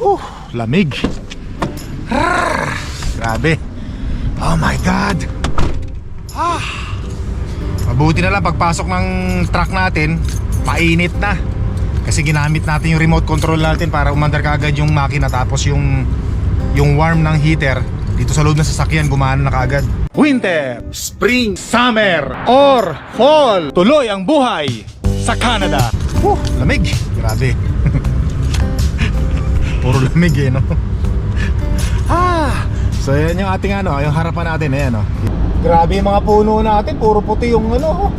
Uh, lamig. Rrrr, grabe. Oh my God. Ah. Mabuti na lang pagpasok ng truck natin, painit na. Kasi ginamit natin yung remote control natin para umandar kaagad yung makina tapos yung yung warm ng heater dito sa loob ng sasakyan gumana na kaagad. Winter, spring, summer, or fall. Tuloy ang buhay sa Canada. Whew, lamig. Grabe. Puro lamig eh, no? ah, so yan yung ating ano, yung harapan natin, ayan oh. Grabe yung mga puno natin, puro puti yung ano, oh.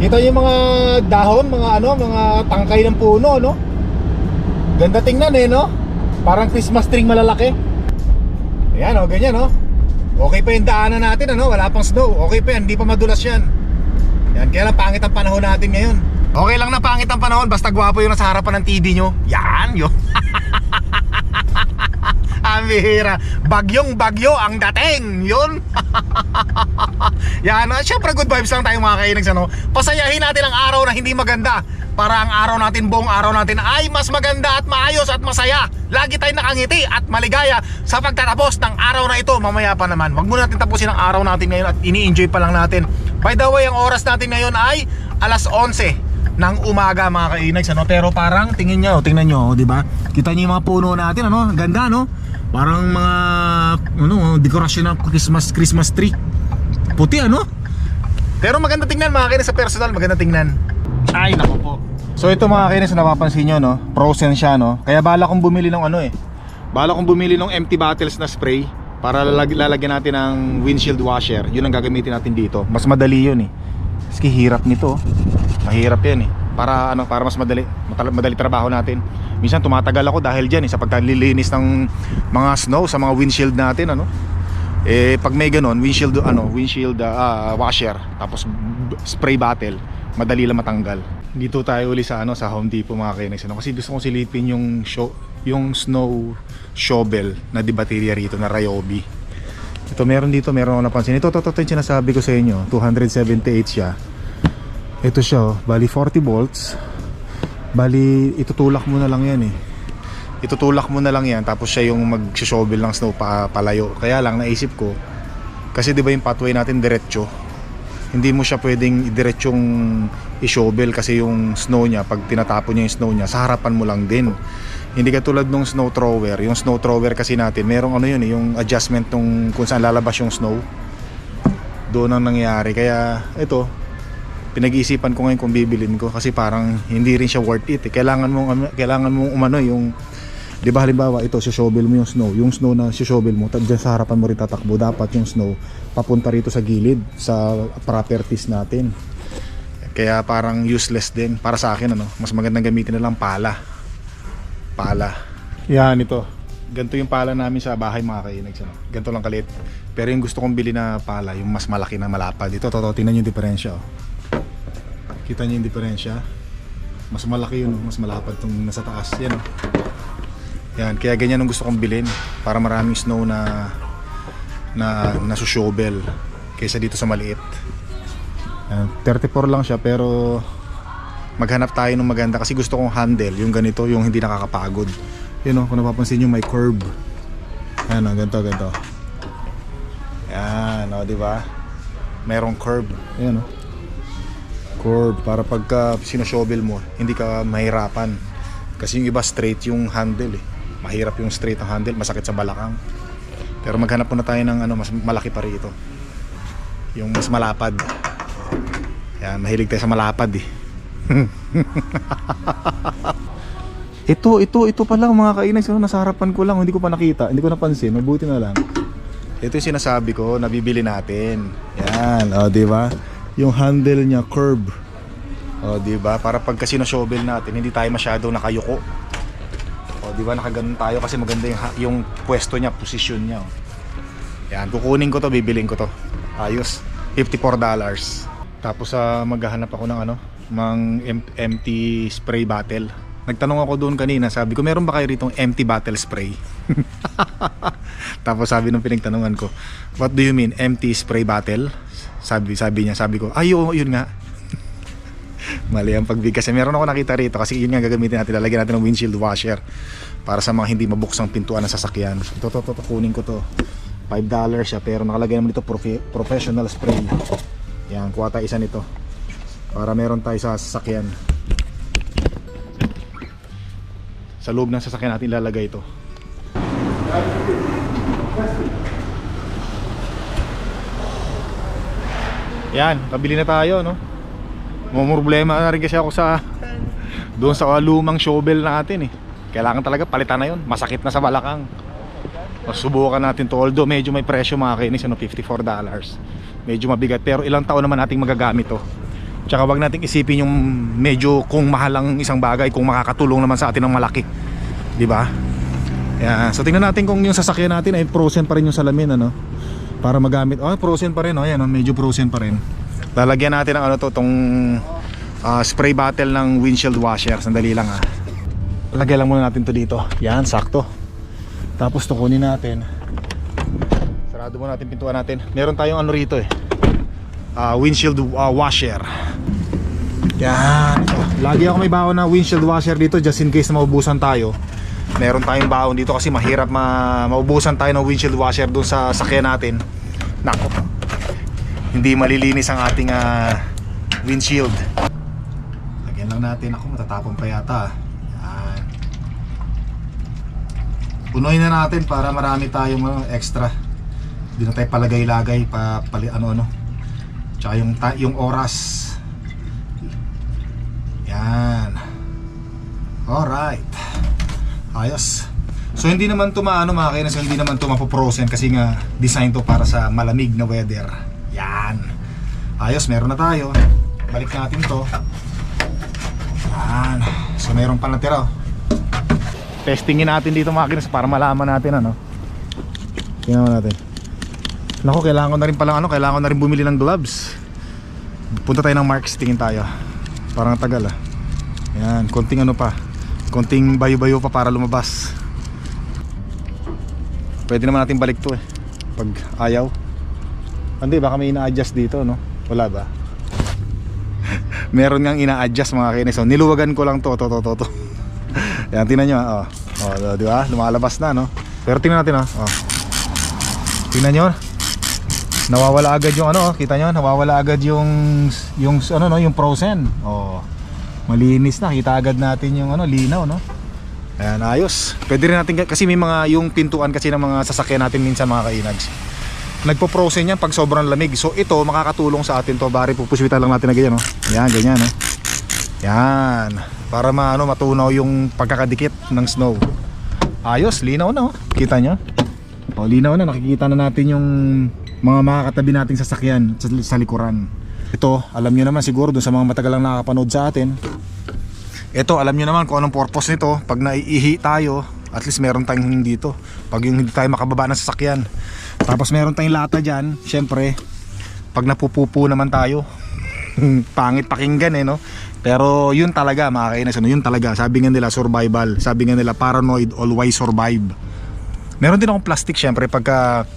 Kita yung mga dahon, mga ano, mga tangkay ng puno, no? Ganda tingnan eh, no? Parang Christmas tree malalaki. Ayan oh, ganyan oh. Okay pa yung daanan natin, ano? Wala pang snow. Okay pa yan, hindi pa madulas yan. Yan, kaya lang pangit ang panahon natin ngayon. Okay lang na pangit ang panahon, basta gwapo yung nasa harapan ng TV nyo. Yan, yun. Ang bihira. Bagyong bagyo ang dating. Yun. Yan. ah, Siyempre good vibes lang tayo mga kainags. Ano? Pasayahin natin ang araw na hindi maganda. Para ang araw natin, buong araw natin ay mas maganda at maayos at masaya. Lagi tayong nakangiti at maligaya sa pagtatapos ng araw na ito. Mamaya pa naman. Huwag muna natin tapusin ang araw natin ngayon at ini-enjoy pa lang natin. By the way, ang oras natin ngayon ay alas 11 ng umaga mga kainags ano pero parang tingin niyo tingnan niyo di ba kita niyo yung mga puno natin ano ganda no parang mga ano dekorasyon ng Christmas Christmas tree. Puti ano? Pero maganda tingnan mga kainis sa personal maganda tingnan. Ay nako po. So ito mga kainis napapansin niyo no? Frozen siya no? Kaya bala kong bumili ng ano eh. Bala kong bumili ng empty bottles na spray para lalag- lalagyan natin ng windshield washer. Yun ang gagamitin natin dito. Mas madali yun eh. Kasi hirap nito. oh. Mahirap 'yan eh. Para ano, para mas madali, madali trabaho natin. Minsan tumatagal ako dahil diyan eh sa pagkalilinis ng mga snow sa mga windshield natin ano. Eh pag may ganun, windshield ano, windshield ah, washer tapos spray bottle, madali lang matanggal. Dito tayo uli sa ano sa Home Depot mga kainex ano kasi gusto kong silipin yung show, yung snow shovel na di baterya rito na Ryobi. Ito meron dito, meron ako napansin. Ito, ito, ito, ito yung sinasabi ko sa inyo. 278 siya. Ito siya, oh. bali 40 volts. Bali, itutulak mo na lang yan eh. Itutulak mo na lang yan, tapos siya yung mag-shovel ng snow pa, palayo. Kaya lang, naisip ko, kasi di ba yung pathway natin diretso, hindi mo siya pwedeng diretsong i-shovel kasi yung snow niya, pag tinatapon niya yung snow niya, sa harapan mo lang din. Hindi katulad nung snow thrower. Yung snow thrower kasi natin, merong ano yun, eh, yung adjustment nung kung saan lalabas yung snow. Doon ang nangyayari. Kaya ito, pinag-iisipan ko ngayon kung bibilin ko kasi parang hindi rin siya worth it. Eh. Kailangan mong ano- kailangan mong umano yung 'di ba halimbawa ito si shovel mo yung snow, yung snow na si shovel mo, tad sa harapan mo rin tatakbo, dapat yung snow papunta rito sa gilid sa properties natin. Kaya parang useless din para sa akin ano, mas magandang gamitin na lang pala. Pala. Yan ito. Ganito yung pala namin sa bahay mga kainags. Ano? Ganito lang kalit. Pero yung gusto kong bili na pala, yung mas malaki na malapad. Ito, to, to, tingnan yung diferensya. Oh. Kita niyo yung diferensya? Mas malaki yun, oh. mas malapad tong nasa taas. Yan oh. Yan, kaya ganyan ang gusto kong bilhin para maraming snow na na nasushovel kaysa dito sa maliit. Yan, 34 lang siya pero maghanap tayo ng maganda kasi gusto kong handle, yung ganito, yung hindi nakakapagod. Yun oh, kung napapansin nyo may curve. Yan oh, ganito, ganito. Yan, oh, di ba? Merong curve. Yan oh curve para pagka sinoshovel mo hindi ka mahirapan. Kasi yung iba straight yung handle eh. Mahirap yung straight ang handle masakit sa balakang. Pero maghanap muna tayo ng ano mas malaki pa rito. Yung mas malapad. Yan mahilig tayo sa malapad eh. Ito ito ito pa lang mga kainag so, nasa harapan ko lang hindi ko pa nakita. Hindi ko napansin mabuti na lang. Ito yung sinasabi ko nabibili natin. Yan o di ba yung handle niya curve. O, di ba? Para pag kasi na-shovel natin, hindi tayo masyado nakayuko. O, di ba? Nakaganon tayo kasi maganda yung, yung pwesto niya, posisyon niya. oh. Yan, kukunin ko to, bibiling ko to. Ayos. $54. Tapos sa maghahanap ako ng ano, mang em- empty spray bottle. Nagtanong ako doon kanina, sabi ko, meron ba kayo rito empty bottle spray? Tapos sabi nung pinagtanungan ko, what do you mean, empty spray bottle? Sabi, sabi niya, sabi ko, ay yun nga. Mali ang pagbigkas. Meron ako nakita rito kasi yun nga gagamitin natin. Lalagyan natin ng windshield washer para sa mga hindi mabuksang pintuan ng sasakyan. Ito, to, to, to, kunin ko to. 5 dollars siya pero nakalagay naman dito profi- professional spray. Yan, kuha tayo isa nito. Para meron tayo sa sasakyan. Sa loob ng sasakyan natin ilalagay ito. Yan, kabili na tayo, no? problema na rin kasi ako sa doon sa lumang shovel natin eh. Kailangan talaga palitan na yun. Masakit na sa balakang. Subukan natin to. Although medyo may presyo mga kainis, ano, $54. Medyo mabigat. Pero ilang taon naman nating magagamit to. Tsaka wag nating isipin yung medyo kung mahal ang isang bagay, kung makakatulong naman sa atin ng malaki. Di ba? Yan. So tingnan natin kung yung sasakyan natin ay frozen pa rin yung salamin ano. Para magamit. Oh, frozen pa rin oh. Yan, oh, medyo frozen pa rin. Lalagyan natin ng ano to tong ah, spray bottle ng windshield washer. Sandali lang ah. Lagay lang muna natin to dito. Yan, sakto. Tapos to kunin natin. Sarado muna natin pintuan natin. Meron tayong ano rito eh. Ah, windshield ah, washer. Yan. Lagi ako may baon na windshield washer dito just in case na maubusan tayo. Meron tayong baon dito kasi mahirap ma maubusan tayo ng windshield washer doon sa sakyan natin. Nako. Hindi malilinis ang ating ah, windshield. Lagyan lang natin. Ako matatapon pa yata. Yan. Punuin na natin para marami tayong ano, extra. Hindi na tayo palagay-lagay pa pali ano ano. Tsaka yung yung oras. Yan. Alright. Ayos. So hindi naman to maano mga kainis, hindi naman to mapoprosen kasi nga design to para sa malamig na weather. Yan. Ayos, meron na tayo. Balik natin to. Yan. So meron pa natira. oh. Testingin natin dito mga kainis para malaman natin ano. Tingnan natin. Nako, kailangan ko na rin palang ano, kailangan ko na rin bumili ng gloves. Punta tayo ng Marks, tingin tayo. Parang tagal ah. Yan, konting ano pa. Konting bayo-bayo pa para lumabas. Pwede naman natin balik to eh. Pag ayaw. Hindi, baka may ina-adjust dito, no? Wala ba? Meron ngang ina-adjust mga kinis. So, niluwagan ko lang to, to, to, to, to. Yan, tingnan nyo, ah. oh. Oh, di ba? Lumalabas na, no? Pero tingnan natin, oh. oh. Tingnan nyo. Nawawala agad yung ano, oh. kita nyo? Nawawala agad yung yung ano no, yung frozen. Oh. Malinis na, kita agad natin yung ano, linaw, no? Ayan, ayos. Pwede rin natin kasi may mga yung pintuan kasi ng mga sasakyan natin minsan mga kainags. Nagpo-frozen yan pag sobrang lamig. So ito makakatulong sa atin to. Bari pupuswitan lang natin na ganyan, no? Yan, ganyan, no? Yan. Para maano matunaw yung pagkakadikit ng snow. Ayos, linaw na, oh. Kita nyo? O, linaw na. Nakikita na natin yung mga makakatabi nating sasakyan sa, sa likuran. Ito, alam nyo naman siguro dun sa mga matagal lang nakapanood sa atin. Ito, alam nyo naman kung anong purpose nito. Pag naiihi tayo, at least meron tayong dito. Pag yung hindi tayo makababa ng sasakyan. Tapos meron tayong lata dyan. Siyempre, pag napupupo naman tayo, pangit pakinggan eh no. Pero yun talaga mga kainis, ano, yun talaga. Sabi nga nila survival. Sabi nga nila paranoid always survive. Meron din akong plastic syempre pagka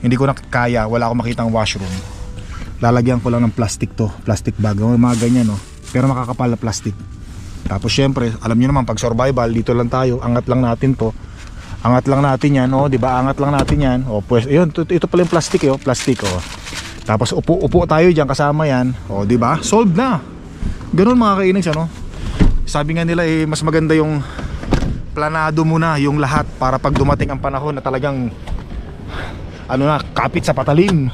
hindi ko na kaya, wala akong makitang washroom. Lalagyan ko lang ng plastic to, plastic bag, mga mga ganyan no. Pero makakapal na plastic. Tapos syempre, alam niyo naman pag survival, dito lang tayo, angat lang natin to. Angat lang natin 'yan, oh, 'di ba? Angat lang natin 'yan. Oh, pues, ayun, ito, ito pala yung plastic, eh, oh, plastic, oh. Tapos upo upo tayo diyan kasama 'yan. Oh, 'di ba? Solved na. Ganun mga kainags ano. Sabi nga nila eh mas maganda yung planado muna yung lahat para pag dumating ang panahon na talagang ano na, kapit sa patalim.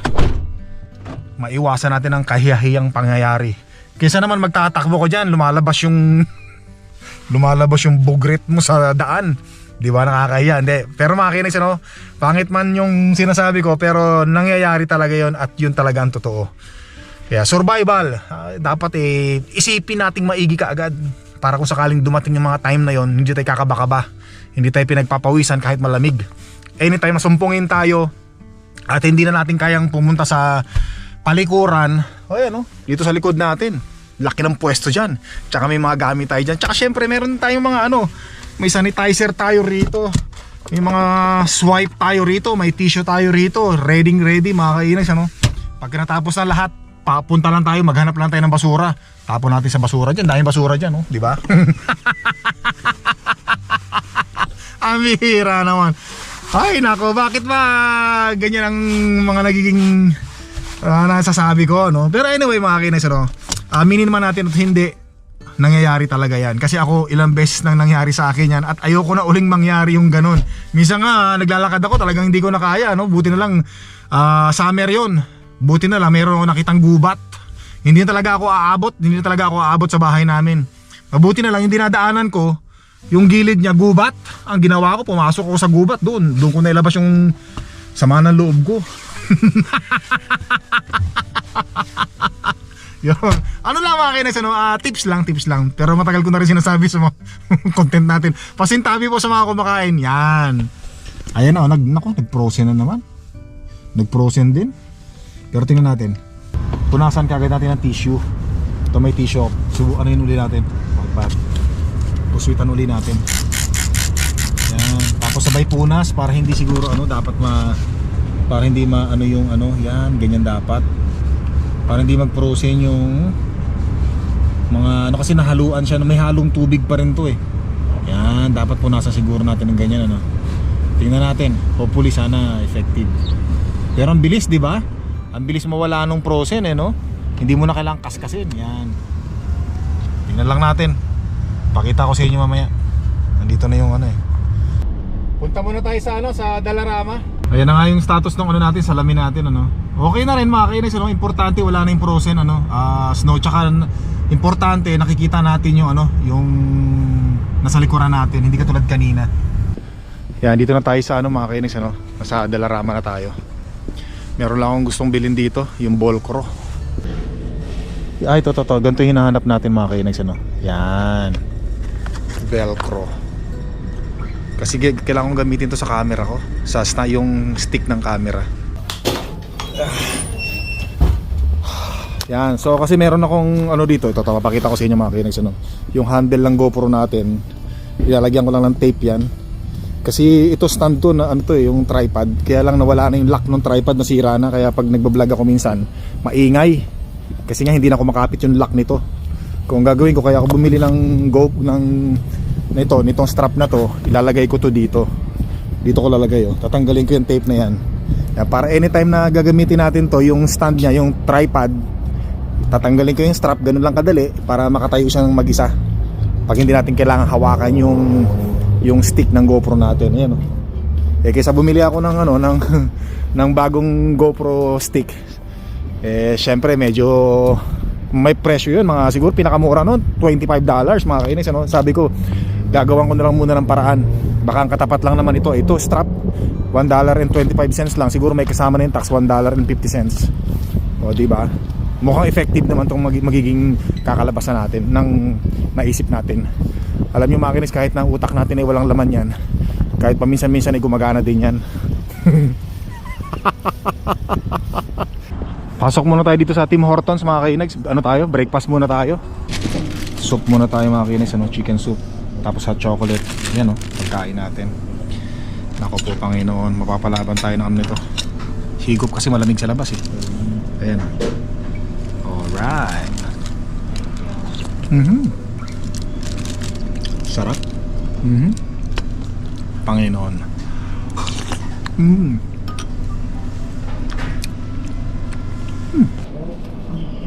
Maiwasan natin ang kahiyahiyang pangyayari. Kaysa naman magtatakbo ko diyan, lumalabas yung lumalabas yung bugrit mo sa daan. Di ba nakakahiya? Hindi. Pero mga kinis, ano, pangit man yung sinasabi ko, pero nangyayari talaga yon at yun talaga ang totoo. Kaya survival, ah, dapat eh, isipin nating maigi ka agad para kung sakaling dumating yung mga time na yon hindi tayo kakaba-kaba. Hindi tayo pinagpapawisan kahit malamig. Anytime masumpungin tayo at hindi na natin kayang pumunta sa palikuran, o yan o, dito sa likod natin. Laki ng pwesto dyan. Tsaka may mga gamit tayo dyan. Tsaka syempre meron tayong mga ano, may sanitizer tayo rito. May mga swipe tayo rito, may tissue tayo rito. Ready ready mga kainis ano. Pag natapos na lahat, papunta lang tayo, maghanap lang tayo ng basura. Tapon natin sa basura dyan, daming basura dyan, oh, di ba? Bihira naman. Ay, nako, bakit ba ganyan ang mga nagiging ah, nasasabi ko, no? Pero anyway, mga kinis, ano, aminin naman natin at hindi nangyayari talaga yan. Kasi ako ilang beses nang nangyari sa akin yan at ayoko na uling mangyari yung ganun. Minsan nga, naglalakad ako talagang hindi ko na kaya, no? Buti na lang, ah, summer yon Buti na lang, meron ako nakitang gubat. Hindi na talaga ako aabot, hindi na talaga ako aabot sa bahay namin. Mabuti na lang, yung dinadaanan ko, yung gilid niya gubat. Ang ginawa ko, pumasok ako sa gubat doon. Doon ko nailabas yung sama ng loob ko. Yun. Ano lang mga kinis, ano, ah, tips lang, tips lang. Pero matagal ko na rin sinasabi sa mga content natin. Pasintabi po sa mga kumakain. Yan. Ayan o, nag, naku, nag-frozen na naman. Nag-frozen din. Pero tingnan natin. Punasan kagad natin ng tissue. Ito may tissue. Subo, ano yun uli natin? Pagpat. Puswitan uli natin. Yan. Tapos sabay punas para hindi siguro ano dapat ma para hindi ma ano yung ano yan ganyan dapat. Para hindi mag-frozen yung mga ano kasi nahaluan siya may halong tubig pa rin to eh. Yan dapat punasan siguro natin ng ganyan ano. Tingnan natin hopefully sana effective. Pero ang bilis di ba? Ang bilis mawala nung frozen eh no? Hindi mo na kailangang kaskasin yan. Tingnan lang natin. Pakita ko sa inyo mamaya. Nandito na yung ano eh. Punta muna tayo sa ano sa Dalarama Ayan na nga yung status ng ano natin, salamin natin ano. Okay na rin mga kainis, ano, importante wala na yung frozen ano, ah, snow tsaka importante nakikita natin yung ano, yung nasa likuran natin, hindi katulad kanina. Yan, dito na tayo sa ano mga kainis ano, nasa Dalarama na tayo. Meron lang akong gustong bilhin dito, yung Volcro. Ay, to, to, to. Ganito hinahanap natin mga kainis ano. Yan. Velcro. Kasi kailangan kong gamitin to sa camera ko. Sa yung stick ng camera. Yan. So kasi meron akong ano dito, ito papakita ko sa inyo mga kinags ano. Yung handle ng GoPro natin. Ilalagyan ko lang ng tape yan. Kasi ito stand to na ano to eh, yung tripod. Kaya lang nawala na yung lock ng tripod nasira na kaya pag nagba-vlog ako minsan, maingay. Kasi nga hindi na ako makapit yung lock nito. Kung gagawin ko kaya ako bumili ng Go ng nito, nitong strap na to, ilalagay ko to dito. Dito ko lalagay oh. Tatanggalin ko yung tape na yan. Para anytime na gagamitin natin to, yung stand niya, yung tripod, tatanggalin ko yung strap, ganun lang kadali para makatayo siya ng mag-isa. Pag hindi natin kailangan hawakan yung yung stick ng GoPro natin. Ayan oh. Eh kaysa bumili ako ng ano ng ng bagong GoPro stick. Eh syempre medyo may presyo yun mga siguro pinakamura noon $25 mga kainis ano sabi ko gagawan ko na lang muna ng paraan. Baka ang katapat lang naman ito. Ito strap. $1.25 lang. Siguro may kasama na yung tax $1.50 o di ba? Mukhang effective naman tong magi- magiging kakalabasan natin ng naisip natin. Alam nyo mga kinis kahit na utak natin ay walang laman yan kahit paminsan-minsan ay gumagana din yan. Pasok muna tayo dito sa Tim Hortons mga kainags. Ano tayo? Breakfast muna tayo. Soup muna tayo mga kainags, ano, chicken soup. Tapos hot chocolate. Yan oh, pagkain natin. Nako po Panginoon, mapapalaban tayo ng ano nito. Higop kasi malamig sa labas eh. Ayan. Alright. Mhm. Sarap. Mhm. Panginoon. Mhm.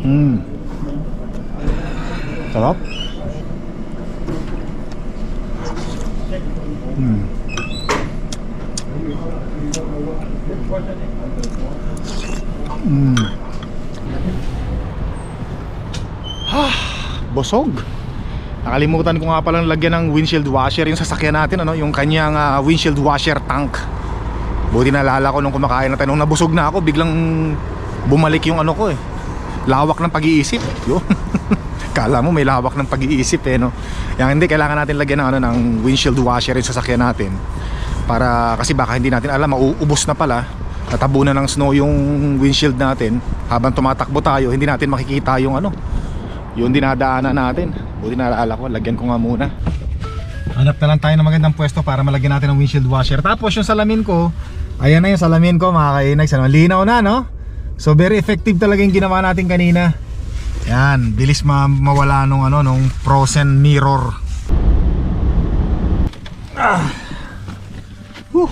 Mm. Sarap. Mm. Ah, busog. Nakalimutan ko nga palang lagyan ng windshield washer yung sasakyan natin ano, yung kanyang ah, windshield washer tank. Buti naalala ko nung kumakain na tayo nung nabusog na ako, biglang bumalik yung ano ko eh lawak ng pag-iisip yun kala mo may lawak ng pag-iisip eh no yan hindi kailangan natin lagyan ng ano ng windshield washer yung sasakyan natin para kasi baka hindi natin alam mauubos na pala natabunan ng snow yung windshield natin habang tumatakbo tayo hindi natin makikita yung ano yung dinadaanan natin buti naalala ko lagyan ko nga muna Hanap na lang tayo ng magandang pwesto para malagyan natin ng windshield washer tapos yung salamin ko ayan na yung salamin ko mga kainags ano, linaw na no So very effective talaga yung ginawa natin kanina. Yan, bilis ma mawala nung ano nung frozen mirror. Ah. Whew.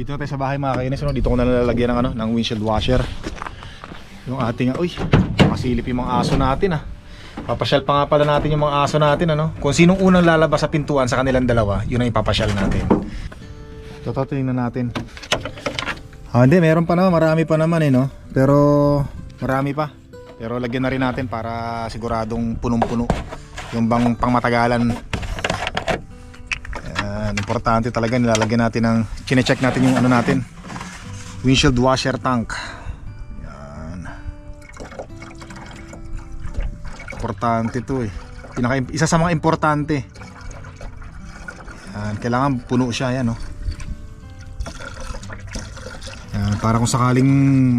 Dito tayo sa bahay mga kainis, no? dito ko na nalalagyan ng ano, ng windshield washer. Yung ating, uy, masilip yung mga aso natin ah. Papasyal pa nga pala natin yung mga aso natin ano. Kung sinong unang lalabas sa pintuan sa kanilang dalawa, yun ang ipapasyal natin. Ito, tingnan natin. Ah, hindi, meron pa naman, marami pa naman eh, no? Pero, marami pa. Pero lagyan na rin natin para siguradong punong-puno. Yung bang pangmatagalan. Importante talaga, nilalagyan natin ng, chinecheck natin yung ano natin. Windshield washer tank. Yan. Importante to eh. Pinaka, isa sa mga importante. Yan, kailangan puno siya, yan, no? Yan, para kung sakaling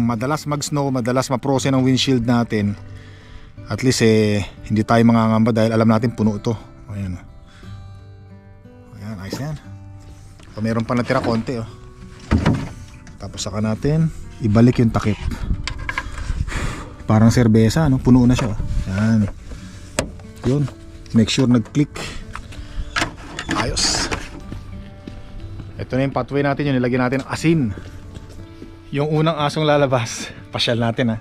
madalas mag-snow, madalas ma-frozen ang windshield natin, at least eh, hindi tayo mangangamba dahil alam natin puno ito. Ayan. Ayan, So, meron pa natira konti oh. Tapos saka natin, ibalik yung takip. Parang serbesa, no? puno na siya. oh. Yan. Yun. Make sure nag-click. Ayos. Ito na yung pathway natin yun. Nilagyan natin ng asin. Yung unang asong lalabas, pasyal natin ha.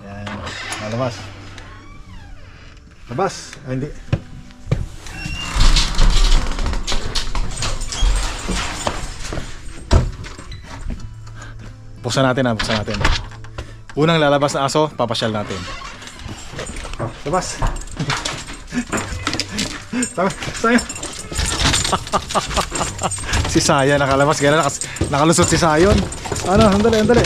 Yan, lalabas. Labas. Ay, hindi. Buksan natin ha, buksan natin. Unang lalabas na aso, papasyal natin. Labas. Tama, sayo. si Saya nakalabas, kaya nakas, nakalusot si Sayon. Ano, andali, andali.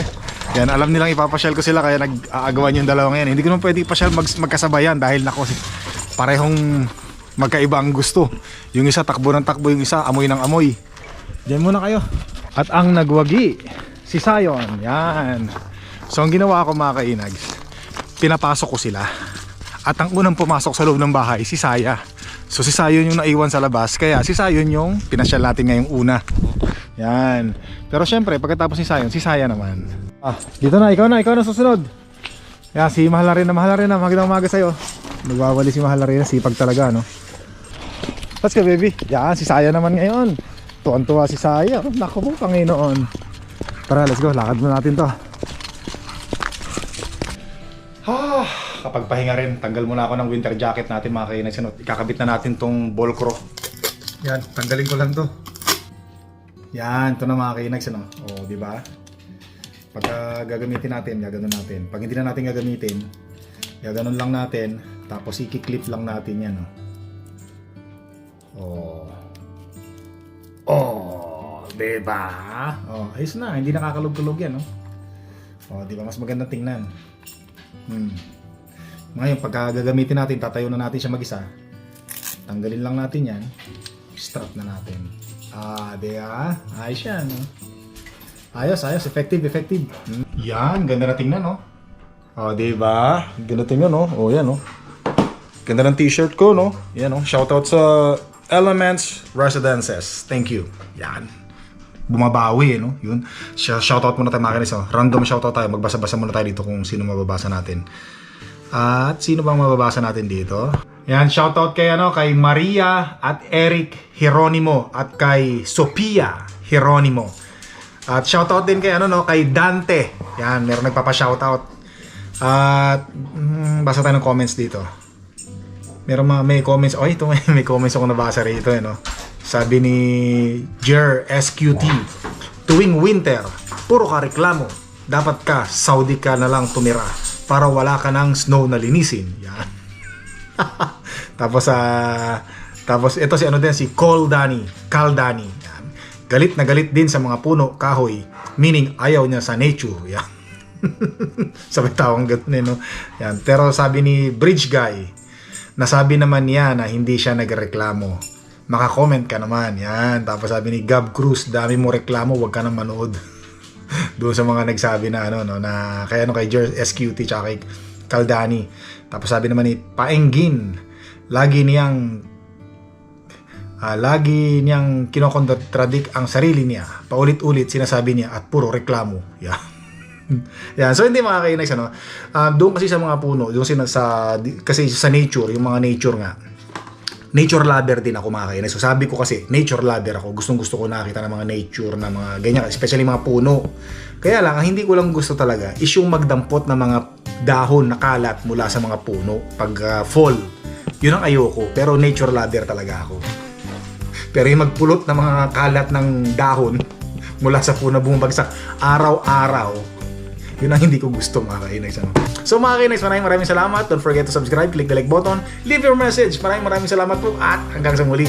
Yan, alam nilang ipapasyal ko sila kaya nag-aagawan yung dalawa ngayon. Hindi ko naman pwede ipasyal mag magkasabayan dahil nako, parehong magkaiba ang gusto. Yung isa takbo ng takbo, yung isa amoy ng amoy. Diyan muna kayo. At ang nagwagi, si Sayon. Yan. So ang ginawa ko mga kainags, pinapasok ko sila. At ang unang pumasok sa loob ng bahay, si Saya. So si Sayon yung naiwan sa labas, kaya si Sayon yung pinasyal natin ngayong una. Yan. Pero syempre, pagkatapos ni Sayon, si Saya naman. Ah, dito na, ikaw na, ikaw na susunod. Yan, si Mahal rin na, Mahal rin na, magandang umaga sa'yo. Nagwawali si Mahal rin na, sipag talaga, no? Let's go, baby. Yan, si Saya naman ngayon. Tuwan-tuwa si Saya. Naku po, Panginoon. Tara, let's go. Lakad muna natin to. Ah, kapag pahinga rin, tanggal muna ako ng winter jacket natin mga kainagsanot. Ikakabit na natin tong Volcro. Yan, tanggalin ko lang to. Yan, ito na mga kainags, ano? O, di ba? Pagka gagamitin natin, gaganon natin. Pag hindi na natin gagamitin, gaganon lang natin, tapos i-clip lang natin yan, no? Oh. Oh, di ba? Oh, ayos na, hindi nakakalog-kulog yan, no? Oh, di ba? Mas magandang tingnan. Hmm. Ngayon, pagka gagamitin natin, tatayo na natin siya mag-isa. Tanggalin lang natin yan. Strap na natin. Ah, di ba? Ayos yan, no? Ayos, ayos. Effective, effective. Hmm. Yan, ganda na tingnan, no? Oh, di ba? Ganda tingnan, no? Oh, yan, no? Ganda ng t-shirt ko, no? Yan, no? Shoutout sa Elements Residences. Thank you. Yan. Bumabawi, eh, no? Yun. Sh- Shoutout muna tayo, mga kinis, oh. Random shoutout tayo. Magbasa-basa muna tayo dito kung sino mababasa natin. At sino bang mababasa natin dito? Yan, shoutout kay ano, kay Maria at Eric Hieronimo at kay Sophia Hieronimo. At shoutout din kay ano no, kay Dante. Yan, meron nagpapa-shoutout. At mm, basa tayo ng comments dito. Meron mga may comments. Oh, ito may, may comments ako nabasa rito eh, no. Sabi ni Jer SQT, tuwing winter, puro ka reklamo. Dapat ka, Saudi ka na lang tumira para wala ka ng snow na linisin. Yan. tapos ah tapos ito si ano din si Col Dani, Cal Dani. Yan. Galit na galit din sa mga puno, kahoy, meaning ayaw niya sa nature. Yan. sabi tawang ganun eh, no? Yan. Pero sabi ni Bridge Guy, nasabi naman niya na hindi siya nagreklamo. Maka-comment ka naman. Yan. Tapos sabi ni Gab Cruz, dami mo reklamo, wag ka nang manood. Doon sa mga nagsabi na ano no na kaya ano kay Jer SQT tsaka kay Caldani. Tapos sabi naman ni Paenggin, lagi niyang ah, lagi niyang kinokontradik ang sarili niya. Paulit-ulit sinasabi niya at puro reklamo. Yeah. Yan, so hindi mga kainags, ano, um, doon kasi sa mga puno, doon sa, di- kasi sa nature, yung mga nature nga, nature lover din ako mga kainags. So sabi ko kasi, nature lover ako, gustong gusto ko nakita ng mga nature na mga ganyan, especially mga puno. Kaya lang, ang hindi ko lang gusto talaga is yung magdampot ng mga dahon na kalat mula sa mga puno pag ah, fall. Yun ang ayoko, pero nature lover talaga ako. Pero yung magpulot ng mga kalat ng dahon mula sa puno bumabagsak araw-araw, yun ang hindi ko gusto mga kainags. Ano? So mga kainags, maraming maraming salamat. Don't forget to subscribe, click the like button, leave your message. Maraming maraming salamat po at hanggang sa muli.